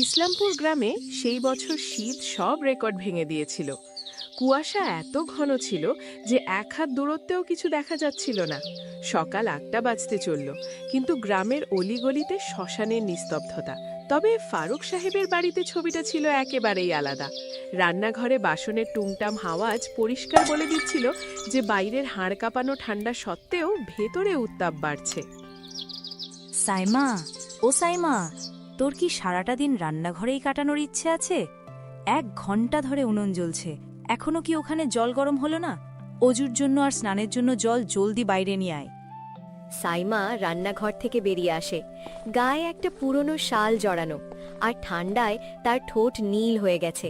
ইসলামপুর গ্রামে সেই বছর শীত সব রেকর্ড ভেঙে দিয়েছিল। কুয়াশা এত ঘন ছিল যে এক হাত দূরত্বেও কিছু দেখা যাচ্ছিল না। সকাল আটটা বাজতে চলল, কিন্তু গ্রামের অলিগলিতে শ্মশানের নিস্তব্ধতা। তবে ফারুক সাহেবের বাড়িতে ছবিটা ছিল একেবারেই আলাদা। রান্নাঘরে বাসনের টুংটাম হাওয়াজ পরিষ্কার বলে দিচ্ছিল যে বাইরের হাড় কাঁপানো ঠান্ডা সত্ত্বেও ভেতরে উত্তাপ বাড়ছে। সাইমা, ও সাইমা। তোর কি সারাটা দিন রান্নাঘরেই কাটানোর ইচ্ছে আছে? এক ঘণ্টা ধরে উনুন জ্বলছে। এখনও কি ওখানে জল গরম হলো না? অজুর জন্য আর স্নানের জন্য জল জলদি বাইরে নিয়ে আয়। সাইমা রান্নাঘর থেকে বেরিয়ে আসে। গায়ে একটা পুরনো শাল জড়ানো আর ঠান্ডায় তার ঠোঁট নীল হয়ে গেছে।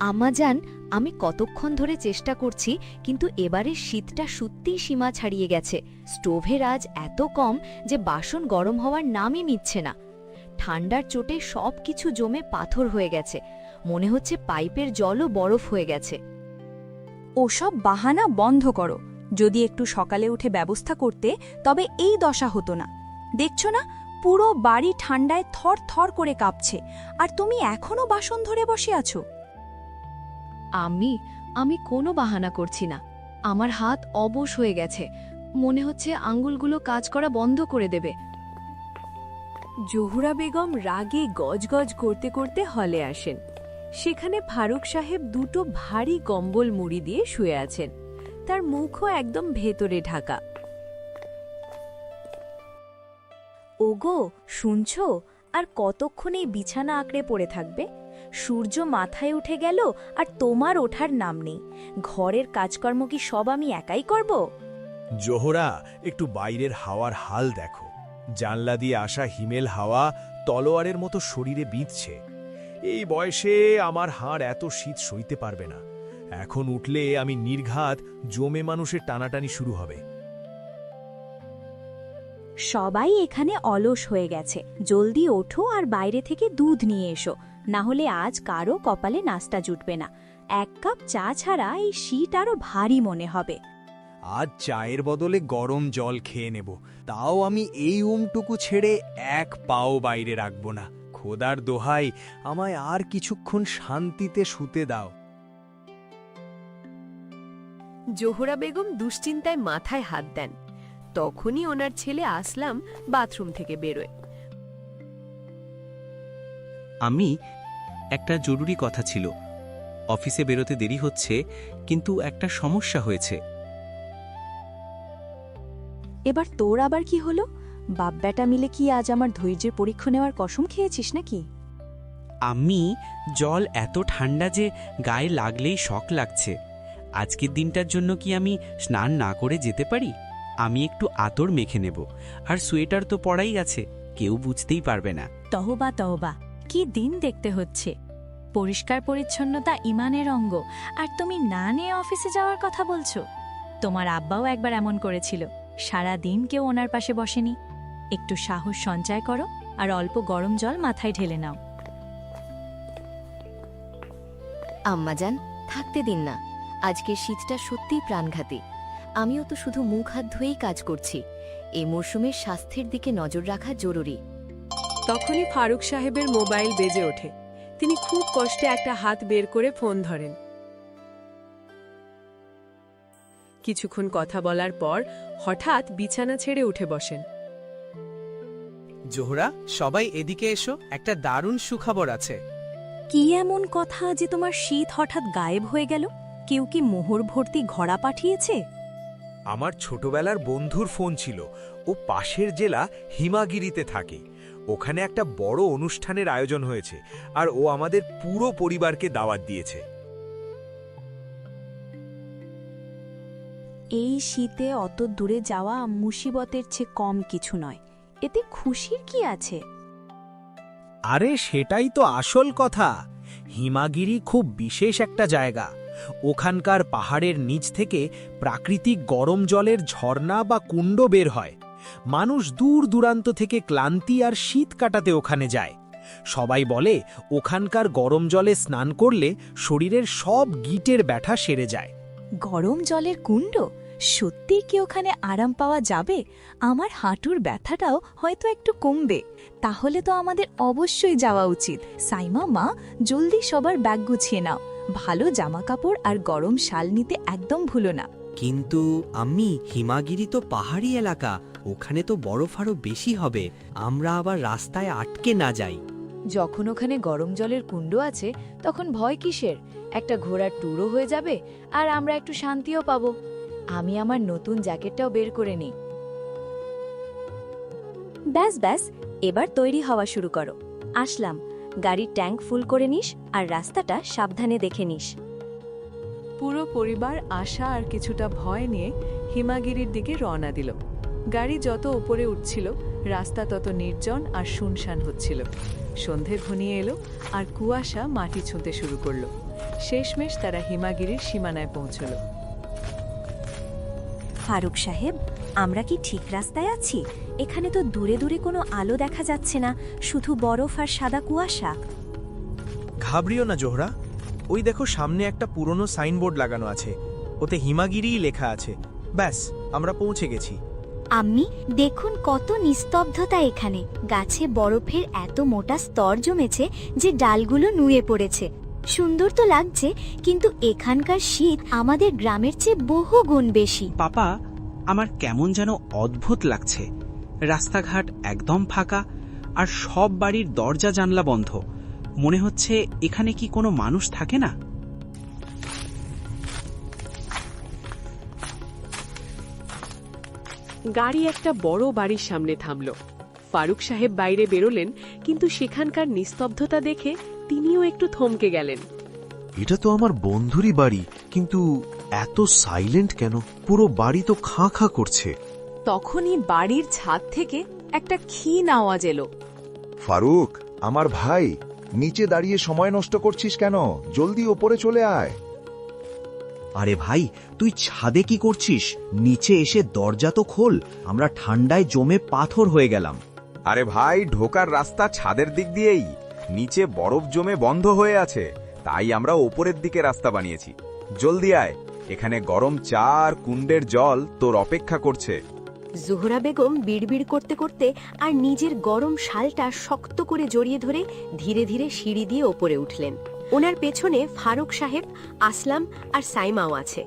আমাজান আমি কতক্ষণ ধরে চেষ্টা করছি কিন্তু এবারে শীতটা সত্যিই সীমা ছাড়িয়ে গেছে। স্টোভের আজ এত কম যে বাসন গরম হওয়ার নামই নিচ্ছে না। ঠান্ডার চোটে সব কিছু জমে পাথর হয়ে গেছে। মনে হচ্ছে পাইপের জলও বরফ হয়ে গেছে। ওসব বাহানা বন্ধ করো। যদি একটু সকালে উঠে ব্যবস্থা করতে তবে এই দশা হতো না। দেখছ না পুরো বাড়ি ঠান্ডায় থর থর করে কাঁপছে। আর তুমি এখনও বাসন ধরে বসে আছো? আমি আমি কোনো বাহানা করছি না। আমার হাত অবশ হয়ে গেছে। মনে হচ্ছে আঙ্গুলগুলো কাজ করা বন্ধ করে দেবে। জহুরা বেগম রাগে গজগজ করতে করতে হলে আসেন। সেখানে ফারুক সাহেব দুটো ভারী কম্বল মুড়ি দিয়ে শুয়ে আছেন। তার মুখও একদম ভেতরে ঢাকা। ওগো, শুনছ? আর কতক্ষণ এই বিছানা আঁকড়ে পড়ে থাকবে? সূর্য মাথায় উঠে গেল আর তোমার ওঠার নাম নেই। ঘরের কাজকর্ম কি সব আমি একাই করব? জোহরা, একটু বাইরের হাওয়ার হাল দেখো। জানলা দিয়ে আসা হিমেল হাওয়া তলোয়ারের মতো শরীরে বিঁধছে। এই বয়সে আমার হাড় এত শীত সইতে পারবে না। এখন উঠলে আমি নির্ঘাত জমে মানুষের টানাটানি শুরু হবে। সবাই এখানে অলস হয়ে গেছে। জলদি ওঠো আর বাইরে থেকে দুধ নিয়ে এসো। না হলে আজ কারও কপালে নাস্তা জুটবে না। এক কাপ চা ছাড়া এই শীত আরও ভারী মনে হবে। আজ চায়ের বদলে গরম জল খেয়ে নেব। তাও আমি এই উমটুকু ছেড়ে এক পাও বাইরে রাখব না। খোদার দোহাই আমায় আর কিছুক্ষণ শান্তিতে শুতে দাও। জোহরা বেগম দুশ্চিন্তায় মাথায় হাত দেন। তখনই ওনার ছেলে আসলাম বাথরুম থেকে বেরোয়। আমি একটা জরুরি কথা ছিল। অফিসে বেরোতে দেরি হচ্ছে কিন্তু একটা সমস্যা হয়েছে। এবার তোর আবার কি হলো? বাপ বেটা মিলে কি আজ আমার ধৈর্যের পরীক্ষা নেওয়ার কসম খেয়েছিস নাকি? আমি জল এত ঠান্ডা যে গায়ে লাগলেই শখ লাগছে। আজকের দিনটার জন্য কি আমি স্নান না করে যেতে পারি? আমি একটু আতর মেখে নেব। আর সোয়েটার তো পড়াই আছে কেউ বুঝতেই পারবে না। তহবা তহবা কি দিন দেখতে হচ্ছে? পরিষ্কার পরিচ্ছন্নতা ইমানের অঙ্গ। আর তুমি না নিয়ে অফিসে যাওয়ার কথা বলছো? তোমার আব্বাও একবার এমন করেছিল। সারা দিন কেউ ওনার পাশে বসেনি। একটু সাহস সঞ্চয় করো আর অল্প গরম জল মাথায় ঢেলে নাও। আম্মাজান থাকতে দিন না। আজকের শীতটা সত্যিই প্রাণঘাতী। আমিও তো শুধু মুখ হাত ধুয়েই কাজ করছি। এই মরশুমে স্বাস্থ্যের দিকে নজর রাখা জরুরি। তখনই ফারুক সাহেবের মোবাইল বেজে ওঠে। তিনি খুব কষ্টে একটা হাত বের করে ফোন ধরেন। কিছুক্ষণ কথা বলার পর হঠাৎ বিছানা ছেড়ে উঠে বসেন। জোহরা সবাই এদিকে এসো একটা দারুণ সুখবর আছে। কি এমন কথা যে তোমার শীত হঠাৎ গায়েব হয়ে গেল? কেউ কি মোহর ভর্তি ঘোড়া পাঠিয়েছে? আমার ছোটবেলার বন্ধুর ফোন ছিল। ও পাশের জেলা হিমাগিরিতে থাকে। ওখানে একটা বড় অনুষ্ঠানের আয়োজন হয়েছে। আর ও আমাদের পুরো পরিবারকে দাওয়াত দিয়েছে। এই শীতে অত দূরে যাওয়া মুসিবতের চেয়ে কম কিছু নয়। এতে খুশির কি আছে? আরে সেটাই তো আসল কথা। হিমাগিরি খুব বিশেষ একটা জায়গা। ওখানকার পাহাড়ের নিচ থেকে প্রাকৃতিক গরম জলের ঝর্ণা বা কুণ্ড বের হয়। মানুষ দূর দূরান্ত থেকে ক্লান্তি আর শীত কাটাতে ওখানে যায়। সবাই বলে ওখানকার গরম জলে স্নান করলে শরীরের সব গিটের ব্যথা সেরে যায়। গরম জলের কুণ্ড? সত্যি কি ওখানে আরাম পাওয়া যাবে? আমার হাঁটুর ব্যথাটাও হয়তো একটু কমবে। তাহলে তো আমাদের অবশ্যই যাওয়া উচিত। সাইমা মা জলদি সবার ব্যাগ গুছিয়ে নাও। ভালো জামাকাপড় আর গরম শাল নিতে একদম ভুলো না। কিন্তু আমি হিমাগিরি তো পাহাড়ি এলাকা ওখানে তো বরফ আরও বেশি হবে। আমরা আবার রাস্তায় আটকে না যাই। যখন ওখানে গরম জলের কুণ্ড আছে তখন ভয় কিসের? একটা ঘোড়ার ট্যুরও হয়ে যাবে আর আমরা একটু শান্তিও পাবো। আমি আমার নতুন জ্যাকেটটাও বের করে নিই। ব্যাস ব্যাস এবার তৈরি হওয়া শুরু করো। আসলাম। গাড়ির ট্যাঙ্ক ফুল করে নিস আর রাস্তাটা সাবধানে দেখে নিস। পুরো পরিবার আশা আর কিছুটা ভয় নিয়ে হিমাগিরির দিকে রওনা দিল। গাড়ি যত উপরে উঠছিল রাস্তা তত নির্জন আর শুনশান হচ্ছিল। সন্ধে ঘনিয়ে এলো আর কুয়াশা মাটি ছুঁতে শুরু করল। শেষমেশ তারা হিমাগিরির সীমানায় পৌঁছলো। ফারুক সাহেব আমরা কি ঠিক রাস্তায় আছি? এখানে তো দূরে দূরে কোনো আলো দেখা যাচ্ছে না শুধু বরফ আর সাদা কুয়াশা। ঘাবড়িও না জোহরা। ওই দেখো সামনে একটা পুরনো সাইনবোর্ড লাগানো আছে। ওতে হিমাগিরিই লেখা আছে। ব্যাস আমরা পৌঁছে গেছি। আম্মি দেখুন কত নিস্তব্ধতা এখানে। গাছে বরফের এত মোটা স্তর জমেছে যে ডালগুলো নুয়ে পড়েছে। সুন্দর তো লাগছে কিন্তু এখানকার শীত আমাদের গ্রামের চেয়ে বহু গুণ বেশি। পাপা আমার কেমন যেন অদ্ভুত লাগছে। রাস্তাঘাট একদম ফাঁকা আর সব বাড়ির দরজা জানলা বন্ধ। মনে হচ্ছে এখানে কি কোনো মানুষ থাকে না? গাড়ি একটা বড় বাড়ির সামনে থামল। ফারুক সাহেব বাইরে বেরোলেন কিন্তু সেখানকার নিস্তব্ধতা দেখে তিনিও একটু থমকে গেলেন। এটা তো আমার বন্ধুরই বাড়ি কিন্তু এত সাইলেন্ট কেন? পুরো বাড়ি তো খাঁ খাঁ করছে। তখনই বাড়ির ছাদ থেকে একটা ক্ষীণ আওয়াজ এলো। ফারুক আমার ভাই নিচে দাঁড়িয়ে সময় নষ্ট করছিস কেন? জলদি ওপরে চলে আয়। আরে ভাই তুই ছাদে কি করছিস? নিচে এসে দরজা তো খোল আমরা ঠান্ডায় জমে পাথর হয়ে গেলাম। আরে ভাই ঢোকার রাস্তা ছাদের দিক দিয়েই। নিচে বরফ জমে বন্ধ হয়ে আছে, তাই আমরা ওপরের দিকে রাস্তা বানিয়েছি। জলদি আয়, এখানে গরম চা আর কুণ্ডের জল তোর অপেক্ষা করছে। জোহরা বেগম বিড়বিড় করতে করতে আর নিজের গরম শালটা শক্ত করে জড়িয়ে ধরে ধীরে ধীরে সিঁড়ি দিয়ে ওপরে উঠলেন। ওনার পেছনে ফারুক সাহেব, আসলাম আর সাইমাও আছে।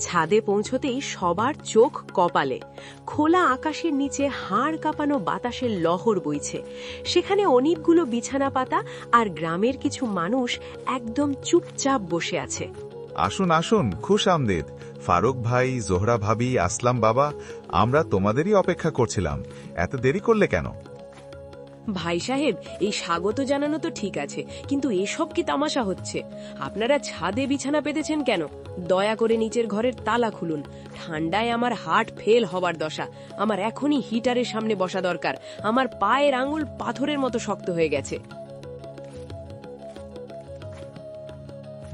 ছাদে পৌঁছতেই সবার চোখ কপালে। খোলা আকাশের নিচে হাড় কাঁপানো বাতাসের লহর বইছে। সেখানে অনেকগুলো বিছানা পাতা আর গ্রামের কিছু মানুষ একদম চুপচাপ বসে আছে। আসুন আসুন, খুশ আমদেদ। ফারুক ভাই, জোহরা ভাবি, আসলাম বাবা। আমরা তোমাদেরই অপেক্ষা করছিলাম। এত দেরি করলে কেন? ভাই সাহেব, এই স্বাগত জানানো তো ঠিক আছে, কিন্তু এসব কি তামাশা হচ্ছে? আপনারা ছাদে বিছানা পেতেছেন কেন? দয়া করে নিচের ঘরের তালা খুলুন। ঠান্ডায় আমার হার্ট ফেল হবার দশা। আমার এখনই হিটারের সামনে বসা দরকার। আমার পায়ের আঙুল পাথরের মতো শক্ত হয়ে গেছে।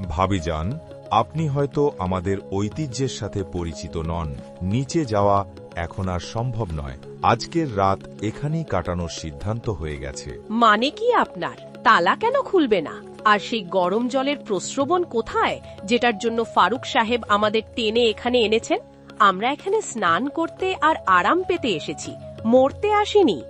ভাবিজান আপনি হয়তো আমাদের ঐতিহ্যের সাথে পরিচিত নন। নিচে যাওয়া এখন আর সম্ভব নয়। আজকের রাত এখানেই কাটানোর সিদ্ধান্ত হয়ে গেছে। মানে কি আপনার? তালা কেন খুলবে না? আর সেই গরম জলের প্রস্রবণ কোথায়, যেটার জন্য ফারুক সাহেব আমাদের টেনে এখানে এনেছেন? আমরা এখানে স্নান করতে আর আরাম পেতে এসেছি। মরতে আসিনি।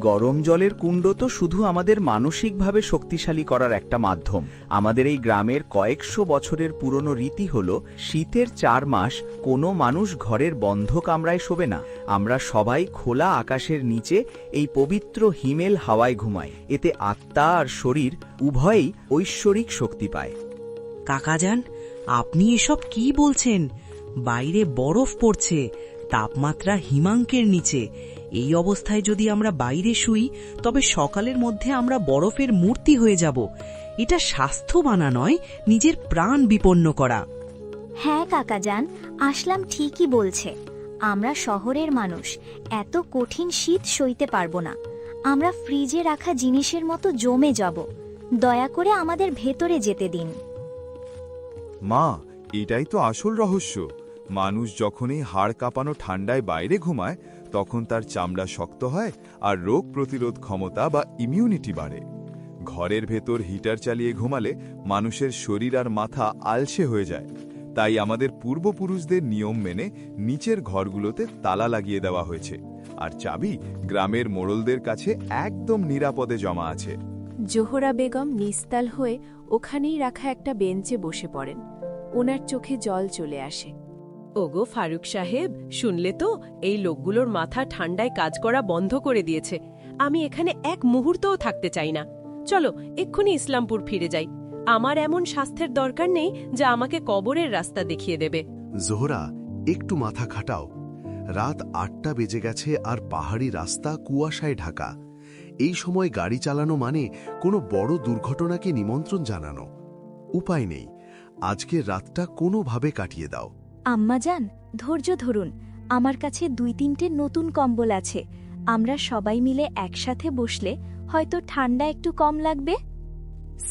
গরম জলের কুণ্ড তো শুধু আমাদের মানসিকভাবে শক্তিশালী করার একটা মাধ্যম। আমাদের এই গ্রামের কয়েকশো বছরের পুরনো রীতি হল, শীতের চার মাস কোনো মানুষ ঘরের বন্ধ কামরায় শোবে না। আমরা সবাই খোলা আকাশের নিচে এই পবিত্র হিমেল হাওয়ায় ঘুমাই। এতে আত্মা আর শরীর উভয়ই ঐশ্বরিক শক্তি পায়। কাকাজান, আপনি এসব কি বলছেন? বাইরে বরফ পড়ছে, তাপমাত্রা হিমাঙ্কের নিচে। এই অবস্থায় যদি আমরা বাইরে শুই তবে সকালের মধ্যে আমরা বরফের মূর্তি হয়ে যাব। এটা স্বাস্থ্যবানা নয় নিজের প্রাণ বিপন্ন করা। হ্যাঁ কাকা যান আসলাম ঠিকই বলছে। আমরা শহরের মানুষ এত কঠিন শীত সইতে পারব না। আমরা ফ্রিজে রাখা জিনিসের মতো জমে যাব। দয়া করে আমাদের ভেতরে যেতে দিন। মা এটাই তো আসল রহস্য। মানুষ যখনই হাড় কাঁপানো ঠান্ডায় বাইরে ঘুমায় তখন তার চামড়া শক্ত হয় আর রোগ প্রতিরোধ ক্ষমতা বা ইমিউনিটি বাড়ে। ঘরের ভেতর হিটার চালিয়ে ঘুমালে মানুষের শরীর আর মাথা আলসে হয়ে যায়। তাই আমাদের পূর্বপুরুষদের নিয়ম মেনে নিচের ঘরগুলোতে তালা লাগিয়ে দেওয়া হয়েছে। আর চাবি গ্রামের মোড়লদের কাছে একদম নিরাপদে জমা আছে। জোহরা বেগম নিস্তাল হয়ে ওখানেই রাখা একটা বেঞ্চে বসে পড়েন। ওনার চোখে জল চলে আসে। ওগো ফারুক সাহেব, শুনলে তো? এই লোকগুলোর মাথা ঠান্ডায় কাজ করা বন্ধ করে দিয়েছে। আমি এখানে এক মুহূর্তও থাকতে চাই না। চলো, এক্ষুনি ইসলামপুর ফিরে যাই। আমার এমন স্বাস্থ্যের দরকার নেই যা আমাকে কবরের রাস্তা দেখিয়ে দেবে। জোহরা, একটু মাথা খাটাও। রাত আটটা বেজে গেছে আর পাহাড়ি রাস্তা কুয়াশায় ঢাকা। এই সময় গাড়ি চালানো মানে কোনো বড় দুর্ঘটনাকে নিমন্ত্রণ জানানো। উপায় নেই। আজকের রাতটা কোনোভাবে কাটিয়ে দাও। আম্মা যান ধৈর্য ধরুন আমার কাছে দুই তিনটে নতুন কম্বল আছে। আমরা সবাই মিলে একসাথে বসলে হয়তো ঠান্ডা একটু কম লাগবে?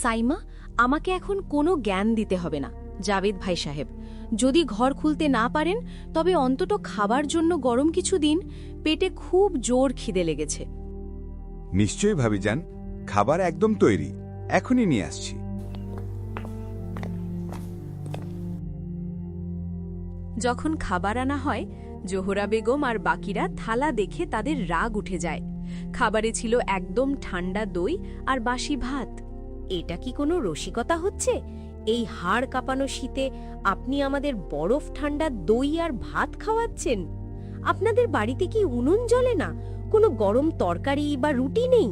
সাইমা আমাকে এখন কোনো জ্ঞান দিতে হবে না জাভেদ ভাই সাহেব। যদি ঘর খুলতে না পারেন তবে অন্তত খাবার জন্য গরম কিছু দিন পেটে খুব জোর খিদে লেগেছে। নিশ্চয়ই ভাবি যান খাবার একদম তৈরি এখনই নিয়ে আসছি। যখন খাবার আনা হয় জোহরা বেগম আর বাকিরা থালা দেখে তাদের রাগ উঠে যায়। খাবারে ছিল একদম ঠান্ডা দই আর বাসি ভাত। এটা কি কোনো রসিকতা হচ্ছে? এই হাড় কাঁপানো শীতে আপনি আমাদের বরফ ঠান্ডা দই আর ভাত খাওয়াচ্ছেন। আপনাদের বাড়িতে কি উনুন জ্বলে না? কোনো গরম তরকারি বা রুটি নেই?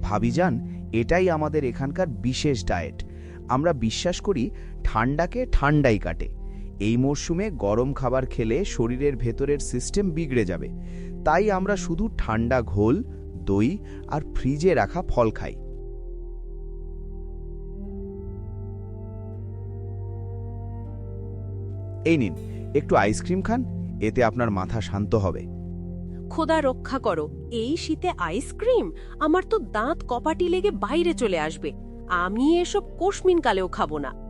ভাবিজান এটাই আমাদের এখানকার বিশেষ ডায়েট আমরা বিশ্বাস করি ঠান্ডাকে ঠান্ডাই কাটে। এই মরশুমে গরম খাবার খেলে শরীরের ভেতরের সিস্টেম বিগড়ে যাবে। তাই আমরা শুধু ঠান্ডা ঘোল দই আর ফ্রিজে রাখা ফল খাই। এই নিন একটু আইসক্রিম খান এতে আপনার মাথা শান্ত হবে। খোদা রক্ষা করো এই শীতে আইসক্রিম? আমার তো দাঁত কপাটি লেগে বাইরে চলে আসবে। আমি এসব কোশমিন কালেও খাব না।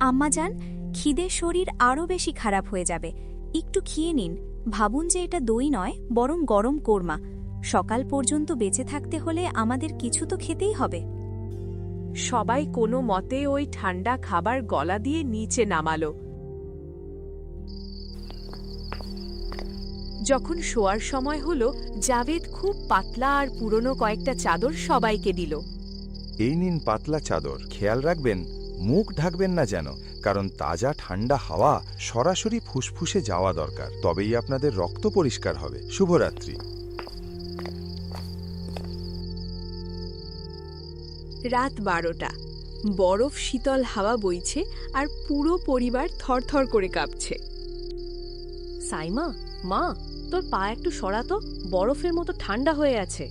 আম্মা যান খিদে শরীর আরও বেশি খারাপ হয়ে যাবে। একটু খেয়ে নিন। ভাবুন যে এটা দই নয় বরং গরম কোরমা। সকাল পর্যন্ত বেঁচে থাকতে হলে আমাদের কিছু তো খেতেই হবে। সবাই কোনো মতে ওই ঠান্ডা খাবার গলা দিয়ে নিচে নামালো। যখন শোয়ার সময় হলো জাভেদ খুব পাতলা আর পুরনো কয়েকটা চাদর সবাইকে দিল। এই নিন পাতলা চাদর খেয়াল রাখবেন মুখ ঢাকবেন না যেন। কারণ তাজা ঠান্ডা হাওয়া সরাসরি ফুসফুসে যাওয়া দরকার। তবেই আপনাদের রক্ত পরিষ্কার হবে। শুভরাত্রি। রাত বারোটা। বরফ শীতল হাওয়া বইছে আর পুরো পরিবার থরথর করে কাঁপছে। সাইমা মা তোর পা একটু সরাতো বরফের মতো ঠান্ডা হয়ে আছে।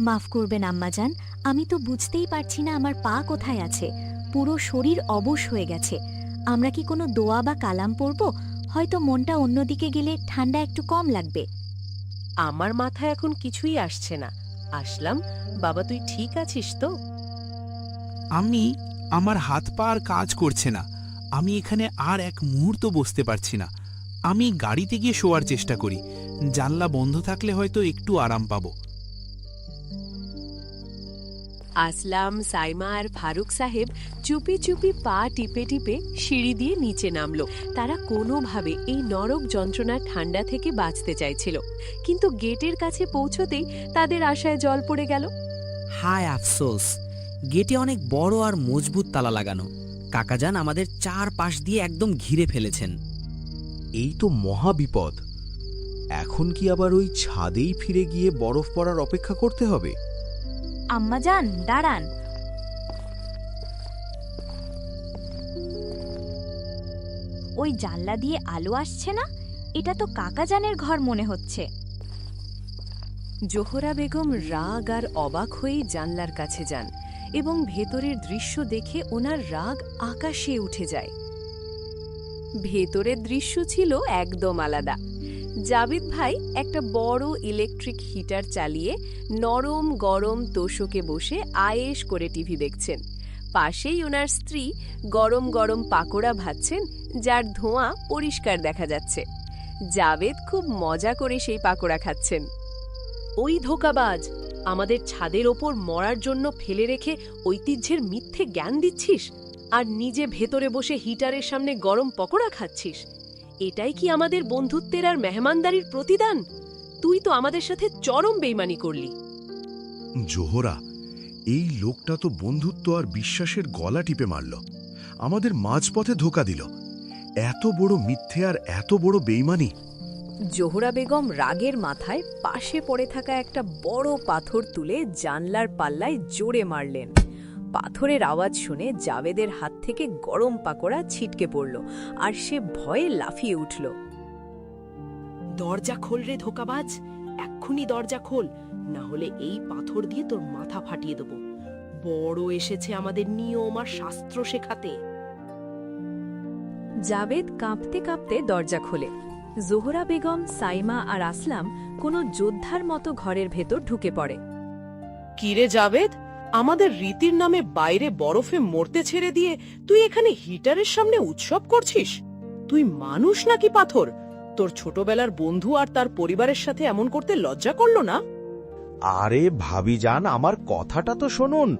মাফ করবেন আম্মাজান। আমি তো বুঝতেই পারছি না আমার পা কোথায় আছে। পুরো শরীর অবশ হয়ে গেছে। আমরা কি কোনো দোয়া বা কালাম পড়ব? হয়তো মনটা অন্যদিকে গেলে ঠান্ডা একটু কম লাগবে। আমার মাথায় এখন কিছুই আসছে না। আসলাম বাবা তুই ঠিক আছিস তো? আমি আমার হাত পা আর কাজ করছে না। আমি এখানে আর এক মুহূর্ত বসতে পারছি না। আমি গাড়িতে গিয়ে শোয়ার চেষ্টা করি। জানলা বন্ধ থাকলে হয়তো একটু আরাম পাবো। আসলাম সাইমা আর ফারুক সাহেব চুপি চুপি পা টিপে টিপে সিঁড়ি দিয়ে নিচে নামলো। তারা কোনোভাবে এই নরক যন্ত্রণার ঠান্ডা থেকে বাঁচতে চাইছিল। কিন্তু গেটের কাছে পৌঁছতেই তাদের আশায় জল পড়ে গেল। হায় আফসোস গেটে অনেক বড় আর মজবুত তালা লাগানো। কাকাজান আমাদের চার পাশ দিয়ে একদম ঘিরে ফেলেছেন। এই তো মহা বিপদ। এখন কি আবার ওই ছাদেই ফিরে গিয়ে বরফ পড়ার অপেক্ষা করতে হবে? আম্মাজান দাঁড়ান। ওই জানলা দিয়ে আলো আসছে না? এটা তো কাকাজানের ঘর মনে হচ্ছে। জোহরা বেগম রাগ আর অবাক হয়ে জানলার কাছে যান এবং ভেতরের দৃশ্য দেখে ওনার রাগ আকাশে উঠে যায়। ভেতরের দৃশ্য ছিল একদম আলাদা। জাবিদ ভাই একটা বড় ইলেকট্রিক হিটার চালিয়ে নরম গরম তোষকে বসে আয়েশ করে টিভি দেখছেন। পাশেই ওনার স্ত্রী গরম গরম পাকোড়া ভাজছেন, যার ধোঁয়া পরিষ্কার দেখা যাচ্ছে। জাবেদ খুব মজা করে সেই পাকোড়া খাচ্ছেন। ওই ধোকাবাজ, আমাদের ছাদের ওপর মরার জন্য ফেলে রেখে ঐতিহ্যের মিথ্যে জ্ঞান দিচ্ছিস? আর নিজে ভেতরে বসে হিটারের সামনে গরম পকোড়া খাচ্ছিস? এটাই কি আমাদের বন্ধুত্বের আর মেহমানদারির প্রতিদান? তুই তো আমাদের সাথে চরম বেইমানি করলি। জোহরা এই লোকটা তো বন্ধুত্ব আর বিশ্বাসের গলা টিপে মারল। আমাদের মাঝপথে ধোকা দিল। এত বড় মিথ্যে আর এত বড় বেইমানি। জোহরা বেগম রাগের মাথায় পাশে পড়ে থাকা একটা বড় পাথর তুলে জানলার পাল্লায় জোরে মারলেন। পাথরের আওয়াজ শুনে জাবেদের হাত থেকে গরম পাকোড়া ছিটকে পড়ল আর সে ভয়ে লাফিয়ে উঠল। দরজা খোল রে ধোকাবাজ এক্ষুনি দরজা খোল না হলে এই পাথর দিয়ে তোর মাথা ফাটিয়ে দেব। বড় এসেছে আমাদের নিয়ম আর শাস্ত্র শেখাতে। জাবেদ কাঁপতে কাঁপতে দরজা খোলে। জোহরা বেগম সাইমা আর আসলাম কোনো যোদ্ধার মতো ঘরের ভেতর ঢুকে পড়ে। কিরে জাবেদ? আমাদের রীতির নামে বাইরে বরফে মরতে ছেড়ে দিয়ে তুই এখানে হিটারের সামনে উৎসব করছিস? তুই মানুষ নাকি পাথর? তোর ছোটবেলার বন্ধু আর তার পরিবারের সাথে এমন করতে লজ্জা করল না? আরে ভাবি যান আমার কথাটা তো শুনুন।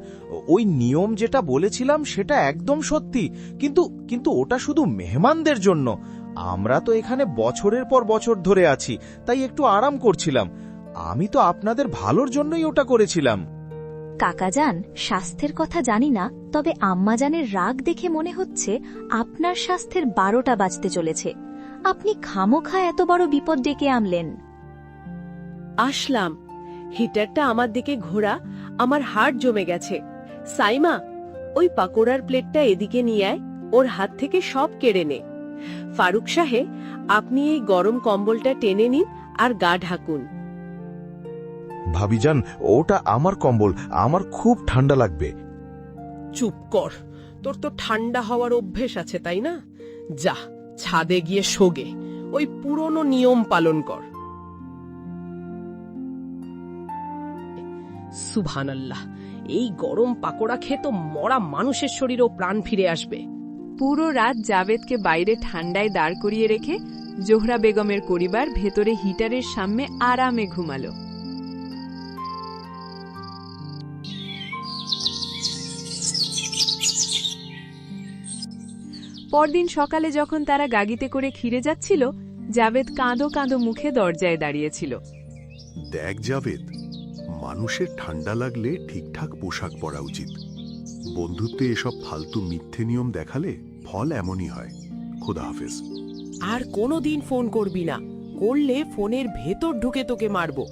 ওই নিয়ম যেটা বলেছিলাম সেটা একদম সত্যি। কিন্তু কিন্তু ওটা শুধু মেহমানদের জন্য। আমরা তো এখানে বছরের পর বছর ধরে আছি, তাই একটু আরাম করছিলাম। আমি তো আপনাদের ভালোর জন্যই ওটা করেছিলাম। কাকাজান, স্বাস্থ্যের কথা জানি না, তবে আম্মাজানের রাগ দেখে মনে হচ্ছে আপনার স্বাস্থ্যের বারোটা বাজতে চলেছে। আপনি খামোখা এত বড় বিপদ ডেকে আনলেন। আসলাম। হিটারটা আমার দিকে ঘোরা, আমার হাড় জমে গেছে। সাইমা, ওই পাকোড়ার প্লেটটা এদিকে নিয়ে আয়, ওর হাত থেকে সব কেড়ে নে। ফারুক সাহেব আপনি এই গরম কম্বলটা টেনে নিন আর গা ঢাকুন। ভাবিজান ওটা আমার কম্বল আমার খুব ঠান্ডা লাগবে। চুপ কর তোর তো ঠান্ডা হওয়ার অভ্যেস আছে তাই না? যা ছাদে গিয়ে শোগে ওই পুরনো নিয়ম পালন কর। সুবহানাল্লাহ এই গরম পাকোড়া খেয়ে তো মরা মানুষের শরীরেও প্রাণ ফিরে আসবে। পুরো রাত জাভেদকে বাইরে ঠান্ডায় দাঁড় করিয়ে রেখে জোহরা বেগমের পরিবার ভেতরে হিটারের সামনে আরামে ঘুমালো। পরদিন সকালে যখন তারা গাগিতে করে খিরে যাচ্ছিল জাভেদ কাঁদো কাঁদো মুখে দরজায় দাঁড়িয়েছিল। দেখ জাভেদ মানুষের ঠান্ডা লাগলে ঠিকঠাক পোশাক পরা উচিত। বন্ধুত্বে এসব ফালতু মিথ্যে নিয়ম দেখালে ফল এমনই হয়। খোদা হাফেজ। আর কোনোদিন ফোন করবি না। করলে ফোনের ভেতর ঢুকে তোকে মারব।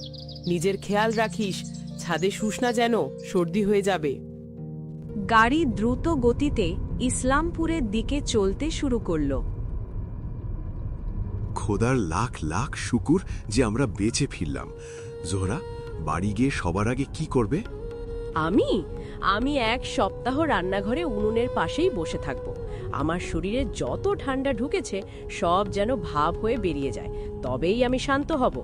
নিজের খেয়াল রাখিস ছাদে শুষনা যেন সর্দি হয়ে যাবে। গাড়ি দ্রুত গতিতে ইসলামপুরের দিকে চলতে শুরু করল। খোদার লাখ লাখ শুকুর যে আমরা বেঁচে ফিরলাম। জোহরা বাড়ি গিয়ে সবার আগে কি করবে? আমি? আমি এক সপ্তাহ রান্নাঘরে উনুনের পাশেই বসে থাকব। আমার শরীরে যত ঠান্ডা ঢুকেছে সব যেন ভাব হয়ে বেরিয়ে যায়। তবেই আমি শান্ত হব।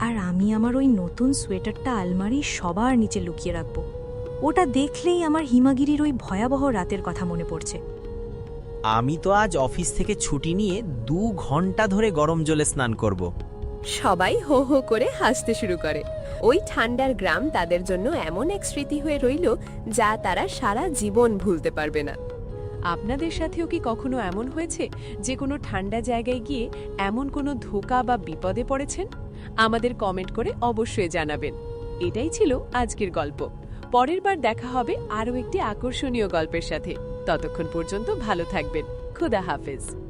আর আমি আমার ওই নতুন সোয়েটারটা আলমারি সবার নিচে লুকিয়ে রাখব। ওটা দেখলেই আমার হিমাগিরির ওই ভয়াবহ রাতের কথা মনে পড়ছে। আমি তো আজ অফিস থেকে ছুটি নিয়ে দু ঘণ্টা ধরে গরম জলে স্নান করব। সবাই হো হো করে হাসতে শুরু করে। ওই ঠান্ডার গ্রাম তাদের জন্য এমন এক স্মৃতি হয়ে রইল যা তারা সারা জীবন ভুলতে পারবে না। আপনাদের সাথেও কি কখনো এমন হয়েছে যে কোনো ঠান্ডা জায়গায় গিয়ে এমন কোনো ধোকা বা বিপদে পড়েছেন? আমাদের কমেন্ট করে অবশ্যই জানাবেন। এটাই ছিল আজকের গল্প। পরের বার দেখা হবে আরও একটি আকর্ষণীয় গল্পের সাথে। ততক্ষণ পর্যন্ত ভালো থাকবেন। খুদা হাফেজ।